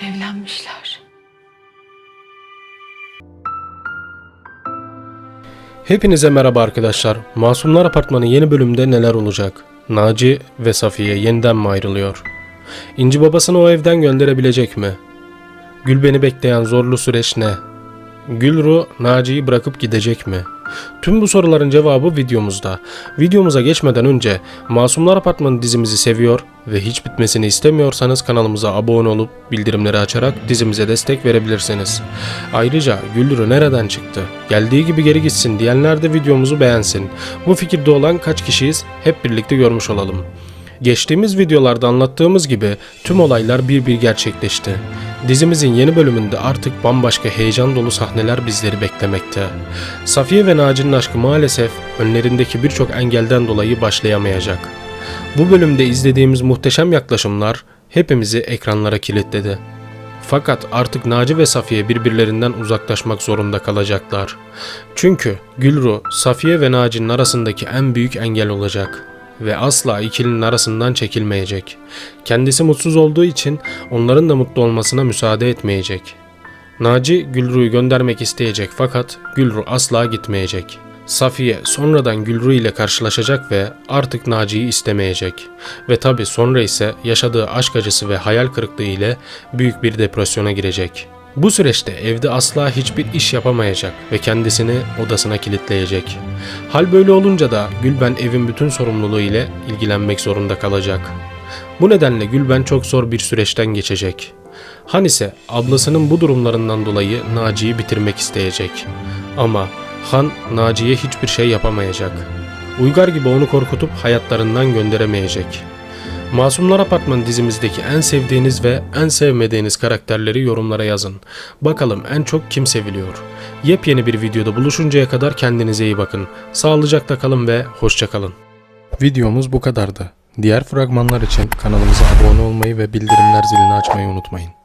gelmişler. Hepinize merhaba arkadaşlar. Masumlar Apartmanı yeni bölümde neler olacak? Naci ve Safiye yeniden mi ayrılıyor? İnci babasını o evden gönderebilecek mi? Gülben'i bekleyen zorlu süreç ne? Gülru Naci'yi bırakıp gidecek mi? Tüm bu soruların cevabı videomuzda. Videomuza geçmeden önce Masumlar Apartmanı dizimizi seviyor ve hiç bitmesini istemiyorsanız kanalımıza abone olup bildirimleri açarak dizimize destek verebilirsiniz. Ayrıca Güldürü nereden çıktı? Geldiği gibi geri gitsin diyenler de videomuzu beğensin. Bu fikirde olan kaç kişiyiz hep birlikte görmüş olalım. Geçtiğimiz videolarda anlattığımız gibi tüm olaylar bir bir gerçekleşti. Dizimizin yeni bölümünde artık bambaşka heyecan dolu sahneler bizleri beklemekte. Safiye ve Naci'nin aşkı maalesef önlerindeki birçok engelden dolayı başlayamayacak. Bu bölümde izlediğimiz muhteşem yaklaşımlar hepimizi ekranlara kilitledi. Fakat artık Naci ve Safiye birbirlerinden uzaklaşmak zorunda kalacaklar. Çünkü Gülru, Safiye ve Naci'nin arasındaki en büyük engel olacak ve asla ikilinin arasından çekilmeyecek. Kendisi mutsuz olduğu için onların da mutlu olmasına müsaade etmeyecek. Naci Gülru'yu göndermek isteyecek fakat Gülru asla gitmeyecek. Safiye sonradan Gülru ile karşılaşacak ve artık Naci'yi istemeyecek. Ve tabi sonra ise yaşadığı aşk acısı ve hayal kırıklığı ile büyük bir depresyona girecek. Bu süreçte evde asla hiçbir iş yapamayacak ve kendisini odasına kilitleyecek. Hal böyle olunca da Gülben evin bütün sorumluluğu ile ilgilenmek zorunda kalacak. Bu nedenle Gülben çok zor bir süreçten geçecek. Han ise ablasının bu durumlarından dolayı Naci'yi bitirmek isteyecek. Ama Han Naci'ye hiçbir şey yapamayacak. Uygar gibi onu korkutup hayatlarından gönderemeyecek. Masumlar Apartmanı dizimizdeki en sevdiğiniz ve en sevmediğiniz karakterleri yorumlara yazın. Bakalım en çok kim seviliyor? Yepyeni bir videoda buluşuncaya kadar kendinize iyi bakın. Sağlıcakla kalın ve hoşça kalın. Videomuz bu kadardı. Diğer fragmanlar için kanalımıza abone olmayı ve bildirimler zilini açmayı unutmayın.